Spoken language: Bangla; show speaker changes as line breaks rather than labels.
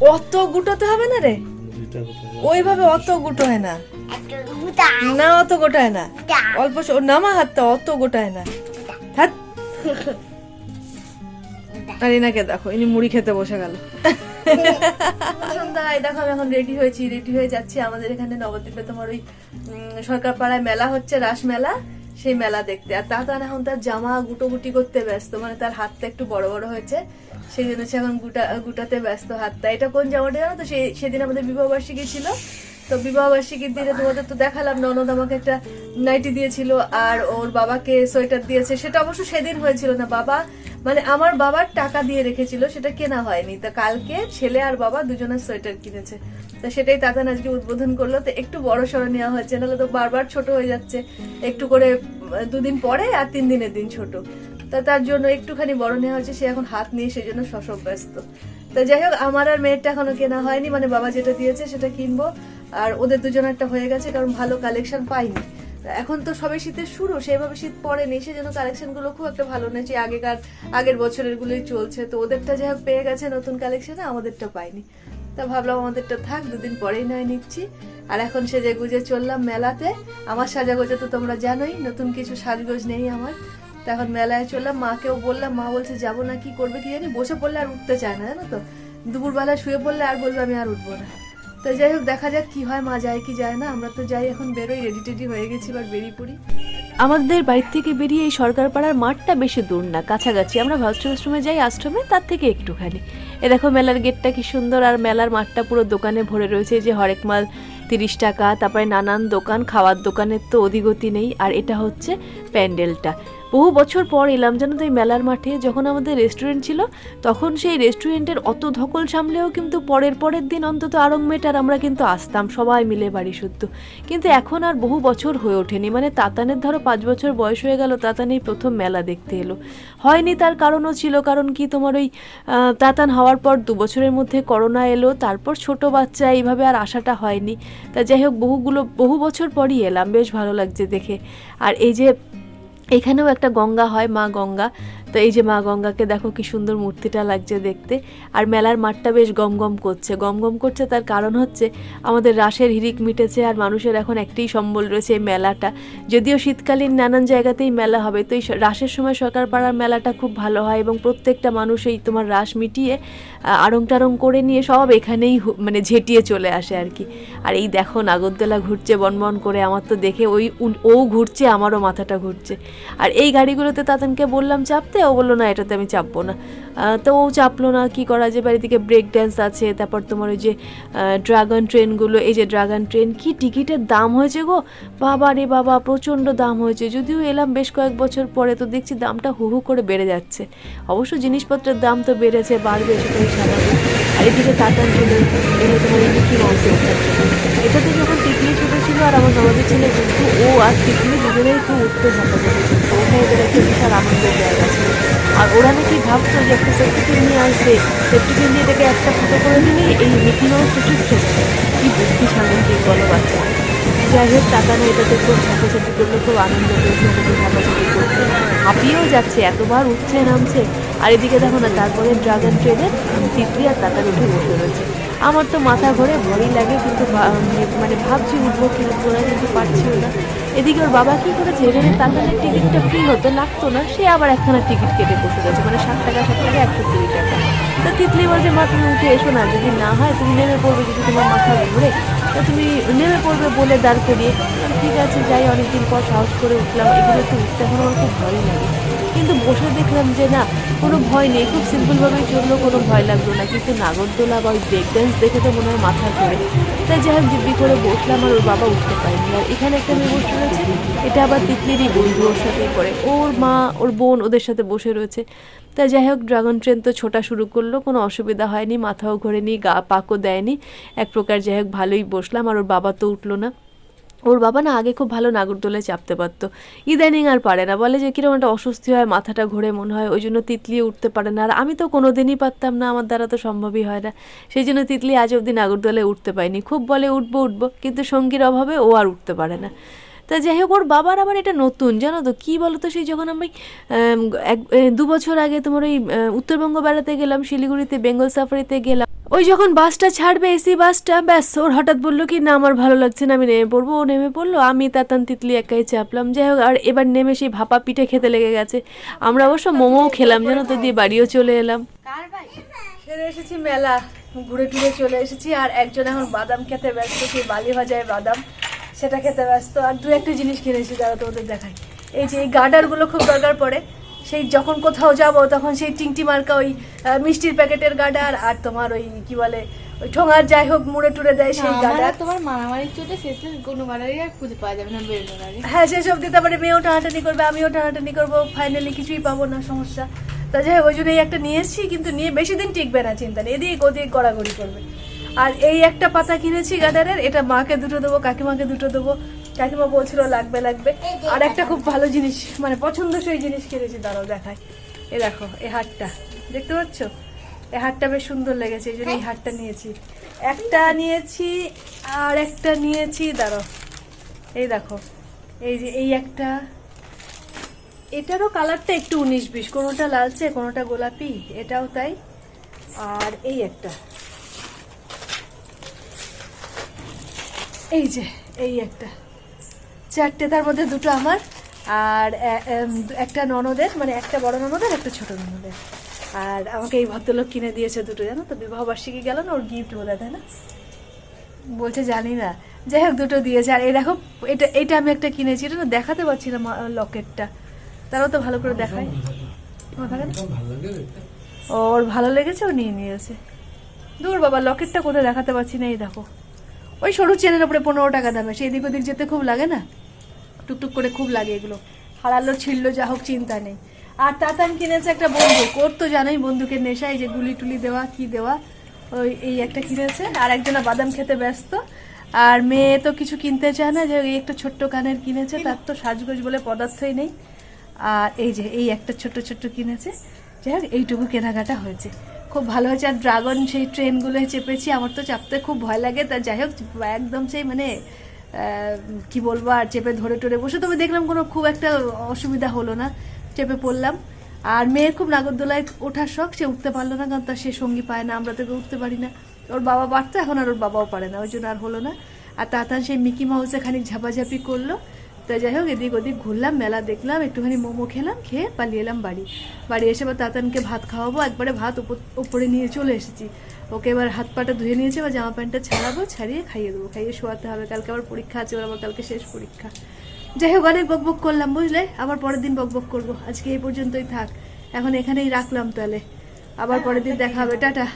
অত গুটোতে হবে না রে? ওইভাবে অত গুটো হয় না। না, অত গোটায় না। অল্প নামা হাতটা অত গোটায় না। হাত। আর এনাকে দেখো, ইনি মুড়ি খেতে বসে গেল। সন্ধ্যায় দেখো, আমি এখন রেডি হয়েছি রেডি হয়ে যাচ্ছি। আমাদের এখানে নবদ্বীপে তোমার ওই সরকার পাড়ায় মেলা হচ্ছে, রাস মেলা। সেই মেলা দেখতে। আর তাতান এখন তার জামা গুটোগুটি করতে ব্যস্ত মানে তার হাতটা একটু বড় বড় হয়েছে। সেই জন্য সে এখন গুটা, গুটাতে ব্যস্ত হাত হাতটা এটা কোন জামাটা জানো তো? সেই সেদিন আমাদের বিবাহবার্ষিকী ছিল। তো বিবাহবার্ষিকীর দিনে তোমাদের তো দেখালাম, ননদ আমাকে একটা নাইটি দিয়েছিল আর ওর বাবাকে সোয়েটার দিয়েছে। সেটা অবশ্য সেদিন হয়েছিল না। বাবা মানে আমার বাবার টাকা দিয়ে রেখেছিল, সেটা কেনা হয়নি। তা কালকে ছেলে আর বাবা দুজনের সোয়েটার কিনেছে। তো সেটাই তাতান আজকে উদ্বোধন করল। তো একটু বড় সড়ো নেওয়া হয়েছে নাহলে তো বারবার ছোট হয়ে যাচ্ছে। একটু করে দুদিন পরে আর তিন দিনের দিন ছোট। তা তার জন্য একটুখানি বড় নেওয়া হয়েছে, সে এখন হাত নিয়ে সেই জন্য শশব ব্যস্ত তো যাই হোক, আমার আর মেয়েরটা এখনও কেনা হয়নি মানে বাবা যেটা দিয়েছে সেটা কিনবো। আর ওদের দুজনেরটা হয়ে গেছে, কারণ ভালো কালেকশন পাইনি। এখন তো সবে শীতের শুরু, সেভাবে শীত পড়েনি কালেকশনগুলো খুব একটা ভালো নেই, যে আগেকার, আগের বছরের গুলোই চলছে। তো ওদেরটা যাই পেয়ে গেছে নতুন কালেকশনে আমাদেরটা পাইনি। তা ভাবলাম আমাদেরটা থাক, দুদিন পরেই নয় নিচ্ছি। আর এখন সেজে গুজে চললাম মেলাতে। আমার সাজাগোজা তো তোমরা জানোই, নতুন কিছু সাজগোজ নেই আমার। তো এখন মেলায় চললাম, মাকেও বললাম, মা বলছে, যাব না, কি করবে কি জানি? বসে পড়লে আর উঠতে চায় না, জানো তো? দুপুরবেলা শুয়ে পড়লে আর বলবে, আমি আর উঠবো না। তো যাই হোক, দেখা যাক কি হয়, মা যায় কি যায় না, আমরা তো যাই এখন বেরোই রেডি টেডি হয়ে গেছি এবার বেরিয়ে পড়ি
আমাদের বাড়ির থেকে বেরিয়ে এই সরকার পাড়ার মাঠটা বেশি দূর না, কাছাকাছি। আমরা ভাস্টর আশ্রমে যাই, আশ্রমে তার থেকে একটুখানি। এ দেখো মেলার গেটটা কি সুন্দর, আর মেলার মাঠটা পুরো দোকানে ভরে রয়েছে। যে হরেক মাল তিরিশ টাকা, তারপরে নানান দোকান, খাওয়ার দোকানের তো অধিগতি নেই, আর এটা হচ্ছে প্যান্ডেলটা। বহু বছর পর এলাম, জানো তো এই মেলার মাঠে, যখন আমাদের রেস্টুরেন্ট ছিল, তখন সেই রেস্টুরেন্টের অত ধকল সামলেও কিন্তু পরের পরের দিন অন্তত আরং মেটার আমরা কিন্তু আসতাম, সবাই মিলে বাড়ি শুদ্ধ। কিন্তু এখন আর বহু বছর হয়ে ওঠেনি মানে তাতানের ধরো পাঁচ বছর বয়স হয়ে গেল, তাতানেই প্রথম মেলা দেখতে এলো। হয়নি তার কারণও ছিল, কারণ কি তোমার ওই তাতান তাতান হওয়ার পর দু বছরের মধ্যে করোনা এলো, তারপর ছোট বাচ্চা, এইভাবে আর আসাটা হয়নি। তা যাই হোক, বহুগুলো, বহু বছর পরই এলাম, বেশ ভালো লাগছে দেখে। আর এই যে, এখানেও একটা গঙ্গা হয় মা গঙ্গা। তো এই যে মা গঙ্গাকে দেখো কি সুন্দর মূর্তিটা লাগছে দেখতে। আর মেলার মাঠটা বেশ গম গম করছে। গম গম করছে তার কারণ হচ্ছে আমাদের রাসের হিরিক মিটেছে আর মানুষের এখন একটাই সম্বল রয়েছে এই মেলাটা। যদিও শীতকালীন নানান জায়গাতেই মেলা হবে, তো এই রাসের সময় সরকার পাড়ার মেলাটা খুব ভালো হয় এবং প্রত্যেকটা মানুষ এই তোমার রাস মিটিয়ে আড়ং টাড়ং করে নিয়ে সব এখানেই মানে ঝেঁটিয়ে চলে আসে আর কি। আর এই দেখো নাগরদোলা ঘুরছে, বনবন করে, আমার তো দেখে ওই ও ঘুরছে, আমারও মাথাটা ঘুরছে। আর এই গাড়িগুলোতে তাতানকে বললাম, চাপতে ও বলল, না, এটাতে আমি চাপবো না। তো ও চাপলো না, কি করা যে বাড়ি থেকে ব্রেক ড্যান্স আছে, তারপর তোমার ওই যে ড্রাগন ট্রেনগুলো এই যে ড্রাগন ট্রেন কি টিকিটের দাম হয়েছে গো? বাবা রে বাবা, প্রচণ্ড দাম হয়েছে। যদিও এলাম বেশ কয়েক বছর পরে, তো দেখছি দামটা হু হু করে বেড়ে যাচ্ছে। অবশ্য জিনিসপত্রের দাম তো বেড়েছে, বাড়বে, সেটাই স্বাভাবিক। আর এদিকে তাতান চলে এলো। তোমার মিকি মাউস এটাতে যখন টিকলি ছোটো ছিল আর আমার আমাদের ছেলে, কিন্তু ও আর টিকলি দুজনেই খুব উঠতে ঝাঁপাঝাঁপি করতো ওটা এদের একটা বিশাল আনন্দের জায়গা ছিল। আর ওরা নাকি ভাবতো যে একটা সেফটিপিন নিয়ে আসবে। সেফটিপিন নিয়ে এটাকে একটা ফুটো করে দিলেই এই মিকি মাউসটা যাবে। কি বুদ্ধি সামনে বলো বাচ্চা যাই হোক, টাকা নিয়ে এটাতে খুব ঝাঁপাঝাঁপি করলে খুব আনন্দ পেয়েছে এটাতে ঝাঁপাঝাঁপি করতে হাঁপিয়েও যাচ্ছে, এতবার উঠছে, নামছে। আর এদিকে দেখো না, তারপরে ড্রাগন ট্রেনে তিতলি আর তাতার উঠে বসে রয়েছে। আমার তো মাথা ঘরে, ভয়ই লাগে, কিন্তু মানে ভাবছি উঠবো কি উঠবো না, কিন্তু পারছিও না। এদিকে ওর বাবা কি করেছে এখানে তাতানের টিকিটটা ফ্রি হতো লাগতো না, সে আবার একখানা টিকিট কেটে বসে গেছে মানে ষাট টাকা ষাট টাকা, একশো কুড়ি টাকা। তো তিতলি বলছে মা তুমি উঠে এসো না, যদি না হয় তুমি নেমে পড়বে যদি তোমার মাথা ঘুরে। তো তুমি নেমে পড়বে বলে দাঁড় করিয়ে। ঠিক আছে, যাই, অনেকদিন পর সাহস করে উঠলাম। এগুলো একটু উঠতে এখন আমার খুব ভালোই লাগে। কিন্তু বসে দেখলাম যে না, কোনো ভয় নেই। খুব সিম্পলভাবেই চলল, কোনো ভয় লাগল না। কিন্তু নাগরদোলা বা ওই ব্রেক ড্যান্স দেখে তো মনে হয় মাথা ঘুরে। তাই যাই হোক দিব্যি করে বসলাম আর ওর বাবা উঠতে পারেনি। আর এখানে একটা মেয়ে বসে রয়েছে, এটা আবার তিতলিরই বন্ধু ওর সাথেই করে। ওর মা, ওর বোন ওদের সাথে বসে রয়েছে। তা যাই হোক ড্রাগন ট্রেন তো ছোটা শুরু করল, কোনো অসুবিধা হয়নি, মাথাও ঘোরেনি, গা পাকও দেয়নি। এক প্রকার যাই হোক, ভালোই বসলাম আর ওর বাবা তো উঠল না। ওর বাবা না আগে খুব ভালো নাগরদোলায় চাপতে পারতো। ইদানিং আর পারে না। বলে যে কীরকম একটা অস্বস্তি হয়, মাথাটা ঘুরে মনে হয়, ওই জন্য তিতলিয়ে উঠতে পারে না। আর আমি তো কোনো দিনই পারতাম না, আমার দ্বারা তো সম্ভবই হয় না। সেই জন্য তিতলি আজ অবধি নাগরদোলায় উঠতে পায়নি খুব বলে উঠবো উঠবো, কিন্তু সঙ্গীর অভাবে ও আর উঠতে পারে না। তা যাই হোক, ওর বাবার আবার এটা নতুন, জানো তো? কী বলো তো সেই যখন আমি এক দু বছর আগে তোমার ওই উত্তরবঙ্গ বেড়াতে গেলাম, শিলিগুড়িতে, বেঙ্গল সাফারিতে গেলাম। ওই যখন বাসটা ছাড়বে এসি বাসটা ব্যাস ওর হঠাৎ বলল কি না আমার ভালো লাগছে না আমি নেমে পড়ব। ও নেমে পড়ল আমি তাতান তিতলি একাই চাপলাম। যাই হোক আর এবার নেমে সেই ভাপা পিঠে খেতে লেগে গেছে। আমরা অবশ্য মোমোও খেলাম জানো তো দিয়ে বাড়িও চলে এলাম।
সেরে এসেছি মেলা ঘুরে টুরে চলে এসেছি আর একজন এখন বাদাম খেতে ব্যস্ত সেই বালি ভাজায় বাদাম সেটা খেতে ব্যস্ত। আর দু একটা জিনিস কিনেছি যারা তোমাদের দেখাই। এই যে এই গার্ডারগুলো খুব দরকার পড়ে সেই যখন কোথাও যাব তখন সেই টিংটি মার্কা ওই মিষ্টির প্যাকেটের গার্ডার আর তোমার ওই কি বলে ওই ঠোঙার যাই হোক মুড়ে টুড়ে দেয় সেই
আর তোমার মারামারির চোটে শেষে কোনো গাড়ি আর খুঁজে পাওয়া যাবে না বেরোনো
হ্যাঁ সেসব দিতে পারে মেয়েও টানাটানি করবে আমিও টানাটানি করব ফাইনালি কিছুই পাবো না সমস্যা। তা যাই হোক ওই জন্য এই একটা নিয়ে এসেছি কিন্তু নিয়ে বেশি দিন টিকবে না চিন্তা নেই এদিক ওদিক গড়াগড়ি করবে। আর এই একটা পাতা কিনেছি গাডারের এটা মাকে দুটো দেবো কাকিমাকে দুটো দেবো কাকিমা বলছিল লাগবে লাগবে। আর একটা খুব ভালো জিনিস মানে পছন্দসই জিনিস কিনেছি দাঁড়াও দেখায় এ দেখো এ হারটা দেখতে পাচ্ছ? এই হারটা বেশ সুন্দর লেগেছে এই জন্য এই হারটা নিয়েছি। একটা নিয়েছি আর একটা নিয়েছি দাঁড়াও। এই দেখো এই যে এই একটা এটারও কালারটা একটু উনিশ বিশ কোনোটা লালচে কোনোটা গোলাপি এটাও তাই। আর এই একটা। এই যে এই একটা। চারটে, তার মধ্যে দুটো আমার, আর একটা ননদের মানে একটা বড় ননদের, একটা ছোট ননদের। আর আমাকে এই ভদ্রলোক কিনে দিয়েছে দুটো, জানো তো? বিবাহবার্ষিকী গেল না, ওর গিফট বোধ তাই না? বলছে জানি না। যাই হোক, দুটো দিয়েছে। আর এই দেখো, এটা এটা আমি একটা কিনেছি, এটা না দেখাতে পারছি না লকেটটা। তারাও তো ভালো করে দেখায়। ওর ভালো লেগেছে, ও নিয়ে নিয়েছে। দূর বাবা, লকেটটা কোথায় দেখাতে পারছি না, এই দেখো। ওই সরু চেনের ওপরে পনেরো টাকা দামে, সেই দিক ওদিক যেতে খুব লাগে না? টুকটুক করে খুব লাগে এগুলো। হারালো, ছিড়লো, যা হোক, চিন্তা নেই। আর তাতান কিনেছে একটা বন্দুক। ওর তো জানোই বন্দুকের নেশা যে গুলি টুলি দেওয়া, কি দেওয়া, ওই, এই একটা কিনেছে। আর একজনা বাদাম খেতে ব্যস্ত। আর মেয়ে তো কিছু কিনতে চায় না, যে এই একটা ছোট্ট কানের কিনেছে, তার তো সাজগোজ বলে পদার্থই নেই। আর এই যে, এই একটা ছোট্ট ছোট্ট কিনেছে। যাই হোক, এইটুকু কেনাকাটা হয়েছে। খুব ভালো হয়েছে। আর ড্রাগন সেই ট্রেনগুলোয় চেপেছি। আমার তো চাপতে খুব ভয় লাগে। তা যাই হোক, একদম সেই মানে কি বলব, আর চেপে ধরে টরে বসে, তবে দেখলাম কোনো খুব একটা অসুবিধা হলো না। চেপে পড়লাম। আর মেয়ের খুব নাগরদোলায় ওঠার শখ, সে উঠতে পারল না, কারণ তার সে সঙ্গী পায় না, আমরা তো কেউ উঠতে পারি না। ওর বাবা পারতো, এখন আর ওর বাবাও পারে না, ওই জন্য আর হলো না। আর তাতান সেই মিকি মাউসে খানিক ঝাপাঝাপি করল। তা যাই হোক, এদিক ওদিক ঘুরলাম, মেলা দেখলাম, একটুখানি মোমো খেলাম, খেয়ে পালিয়ে এলাম বাড়ি। বাড়ি এসে এবার তাতানকে ভাত খাওয়াবো, একবারে ভাত উপরে নিয়ে চলে এসেছি। ওকে এবার হাত পাটা ধুয়ে নিয়েছে বা জামা প্যান্টটা ছাড়াবো ছাড়িয়ে খাইয়ে দেবো। খাইয়ে শোয়াতে হবে কালকে আবার পরীক্ষা আছে ওর আবার কালকে শেষ পরীক্ষা। যাই হোক অনেক বক করলাম বুঝলে? আবার পরের দিন বক বক করব। আজকে এই পর্যন্তই থাক। এখন এখানেই রাখলাম তাহলে। আবার পরের দিন দেখা হবে। টাটা।